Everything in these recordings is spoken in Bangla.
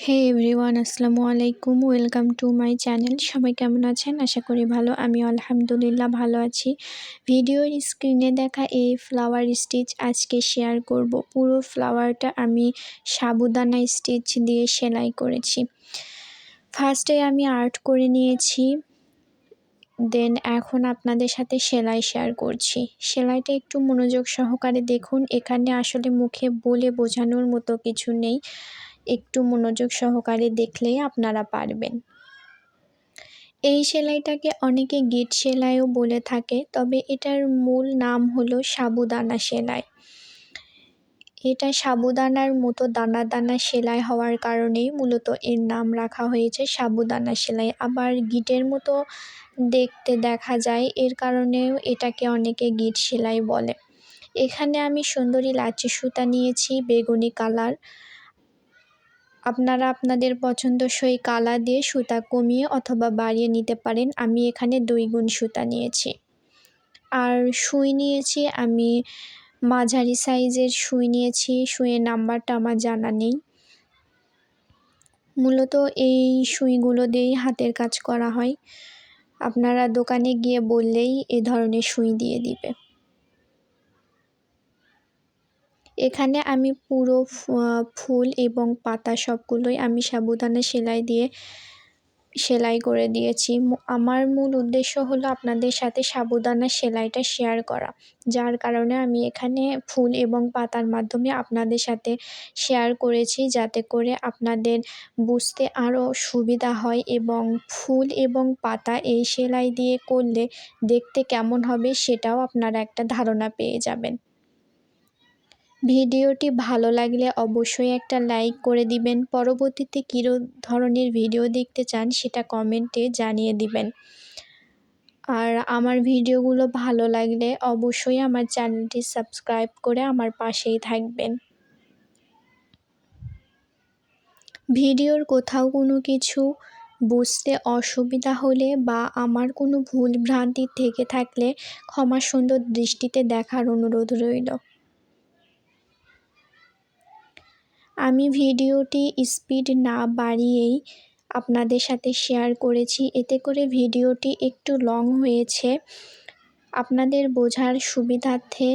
হে এভরিওয়ান আসসালামু আলাইকুম ওয়েলকাম টু মাই চ্যানেল সবাই কেমন আছেন? আশা করি ভালো। আমি আলহামদুলিল্লাহ ভালো আছি। ভিডিওর স্ক্রিনে দেখা এই ফ্লাওয়ার স্টিচ আজকে শেয়ার করব। পুরো ফ্লাওয়ারটা আমি সাবুদানা স্টিচ দিয়ে সেলাই করেছি। ফার্স্টে আমি আর্ট করে নিয়েছি। দেন এখন আপনাদের সাথে সেলাই শেয়ার করছি। সেলাইটা একটু মনোযোগ সহকারে দেখুন। এখানে আসলে মুখে বলে বোঝানোর মতো কিছু নেই। একটু মনোযোগ সহকারে দেখলেই আপনারা পারবেন। এই সেলাইটাকে অনেকে গিট সেলাইও বলে থাকে, তবে এটার মূল নাম হলো সাবুদানা সেলাই। এটা সাবুদানার মতো দানা দানা সেলাই হওয়ার কারণেই মূলত এর নাম রাখা হয়েছে সাবুদানা সেলাই। আবার গিটের মতো দেখতে দেখা যায়, এর কারণেও এটাকে অনেকে গিট সেলাই বলে। এখানে আমি সুন্দরী লাচি সুতা নিয়েছি, বেগুনি কালার। আপনারা আপনাদের পছন্দসই কালা দিয়ে সুতা কমিয়ে অথবা বাড়িয়ে নিতে পারেন। আমি এখানে দুই গুণ সুতা নিয়েছি। আর সুই নিয়েছি, আমি মাঝারি সাইজের সুই নিয়েছি। সুইয়ের নাম্বারটা আমার জানা নেই। মূলত এই সুইগুলো দিয়েই হাতের কাজ করা হয়। আপনারা দোকানে গিয়ে বললেই এ ধরনের সুই দিয়ে দিবে। এখানে আমি পুরো ফুল এবং পাতা সবগুলোই আমি সাবুদানা সেলাই দিয়ে, সেলাই করে দিয়েছি। আমার মূল উদ্দেশ্য হলো আপনাদের সাথে সাবুদানা সেলাইটা শেয়ার করা। যার কারণে আমি এখানে ফুল এবং পাতার মাধ্যমে আপনাদের সাথে শেয়ার করেছি যাতে করে আপনাদের বুঝতে আরও সুবিধা হয় এবং ফুল এবং পাতা এই সেলাই দিয়ে করলে দেখতে কেমন হবে সেটাও আপনারা একটা ধারণা পেয়ে যাবেন। ভিডিওটি ভালো লাগলে অবশ্যই একটা লাইক করে দিবেন। পরবর্তীতে কী ধরনের ভিডিও দেখতে চান সেটা কমেন্টে জানিয়ে দিবেন। আর আমার ভিডিওগুলো ভালো লাগলে অবশ্যই আমার চ্যানেলটি সাবস্ক্রাইব করে আমার পাশেই থাকবেন। ভিডিওর কোথাও কোনো কিছু বুঝতে অসুবিধা হলে বা আমার কোনো ভুল ভ্রান্তি থেকে থাকলে ক্ষমা সুন্দর দৃষ্টিতে দেখার অনুরোধ রইল। আমি ভিডিওটি স্পিড না বাড়িয়েই আপনাদের সাথে শেয়ার করেছি। এতে করে ভিডিওটি একটু লং হয়েছে। আপনাদের বোঝার সুবিধার্থে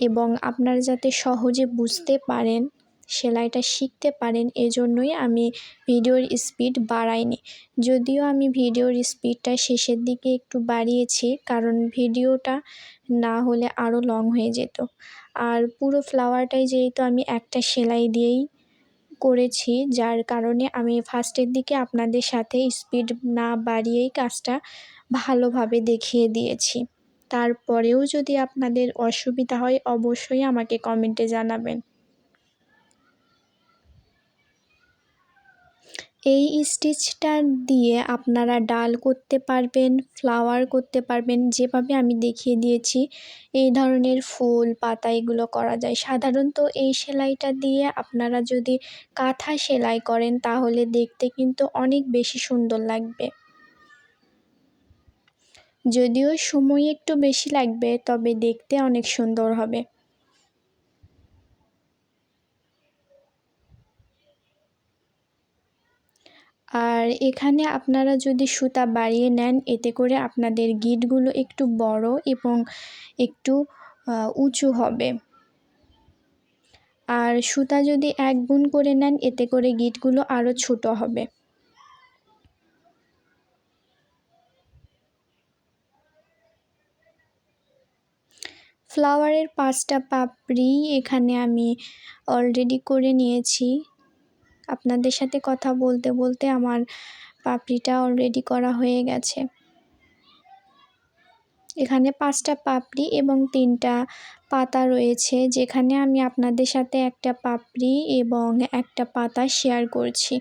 এবং আপনারা যাতে সহজে বুঝতে পারেন, সেলাইটা শিখতে পারেন, এজন্যই আমি ভিডিওর স্পিড বাড়াইনি। যদিও আমি ভিডিওর স্পিডটা শেষের দিকে একটু বাড়িয়েছি, কারণ ভিডিওটা না হলে আরও লং হয়ে যেত। আর পুরো ফ্লাওয়ারটাই যেহেতু আমি একটা সেলাই দিয়েই করেছি, যার কারণে আমি ফার্স্টের দিকে আপনাদের সাথে স্পিড না বাড়িয়েই কাজটা ভালোভাবে দেখিয়ে দিয়েছি। তারপরেও যদি আপনাদের অসুবিধা হয়, অবশ্যই আমাকে কমেন্টে জানাবেন। এই স্টিচটা দিয়ে আপনারা ডাল করতে পারবেন, ফ্লাওয়ার করতে পারবেন, যেভাবে আমি দেখিয়ে দিয়েছি। এই ধরনের ফুল, পাতা এগুলো করা যায়। সাধারণত এই সেলাইটা দিয়ে আপনারা যদি কাঁথা সেলাই করেন, তাহলে দেখতে কিন্তু অনেক বেশি সুন্দর লাগবে। যদিও সময় একটু বেশি লাগবে, তবে দেখতে অনেক সুন্দর হবে। আর এখানে আপনারা যদি সুতা বাড়িয়ে নেন, এতে করে আপনাদের গিটগুলো একটু বড় এবং একটু উঁচু হবে। আর সুতা যদি এক গুণ করে নেন, এতে করে গিটগুলো আরও ছোট হবে। ফ্লাওয়ারের পাঁচটা পাপড়ি এখানে আমি অলরেডি করে নিয়েছি। আপনাদের সাথে কথা বলতে বলতে আমার পাপড়িটা অলরেডি করা হয়ে গেছে। এখানে পাঁচটা পাপড়ি এবং তিনটা পাতা রয়েছে, যেখানে আমি আপনাদের সাথে একটা পাপড়ি এবং একটা পাতা শেয়ার করছি।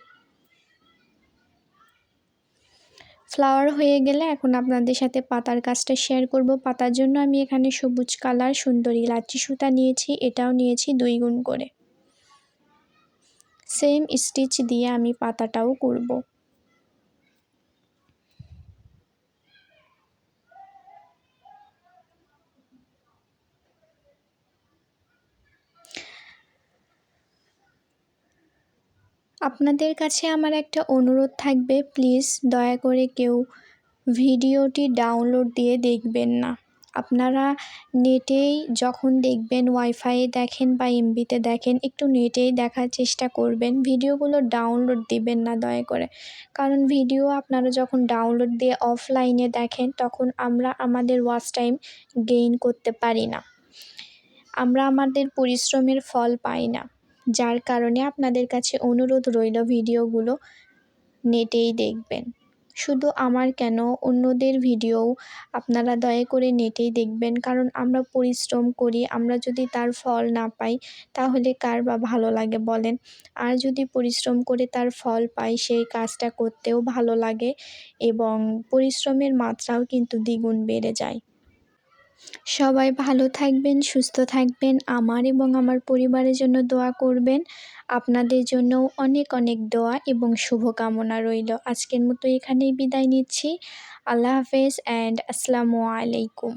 ফ্লাওয়ার হয়ে গেলে এখন আপনাদের সাথে পাতার কাজটা শেয়ার করব। পাতার জন্য আমি এখানে সবুজ কালার, সুন্দরী লাচি সুতা নিয়েছি, এটাও নিয়েছি দুই গুণ করে। সেম স্টিচ দিয়ে আমি পাতাটাও করব। আপনাদের কাছে আমার একটা অনুরোধ থাকবে, প্লিজ দয়া করে কেউ ভিডিওটি ডাউনলোড দিয়ে দেখবেন না। আপনারা নেটেই যখন দেখবেন ওয়াইফাইয়ে দেখেন বা এমবিতে দেখেন, একটু নেটেই দেখার চেষ্টা করবেন। ভিডিওগুলো ডাউনলোড দিবেন না দয়া করে। কারণ ভিডিও আপনারা যখন ডাউনলোড দিয়ে অফলাইনে দেখেন, তখন আমরা আমাদের ওয়াচ টাইম গেইন করতে পারি না। আমরা আমাদের পরিশ্রমের ফল পাই না। যার কারণে আপনাদের কাছে অনুরোধ রইল ভিডিওগুলো নেটেই দেখবেন। শুধু আমার কেন, অন্যদের ভিডিও আপনারা দয়া করে নেটেই দেখবেন। কারণ আমরা পরিশ্রম করি, আমরা যদি তার ফল না পাই, তাহলে কার বা ভালো লাগে বলেন? আর যদি পরিশ্রম করে তার ফল পাই, সেই কাজটা করতেও ভালো লাগে এবং পরিশ্রমের মাত্রাও কিন্তু দ্বিগুণ বেড়ে যায়। সবাই ভালো থাকবেন, সুস্থ থাকবেন। আমার এবং আমার পরিবারের জন্য দোয়া করবেন। আপনাদের জন্য অনেক অনেক দোয়া এবং শুভকামনা রইল। আজকের মতো এখানেই বিদায় নিচ্ছি। আল্লাহ হাফেজ অ্যান্ড আসসালামু আলাইকুম।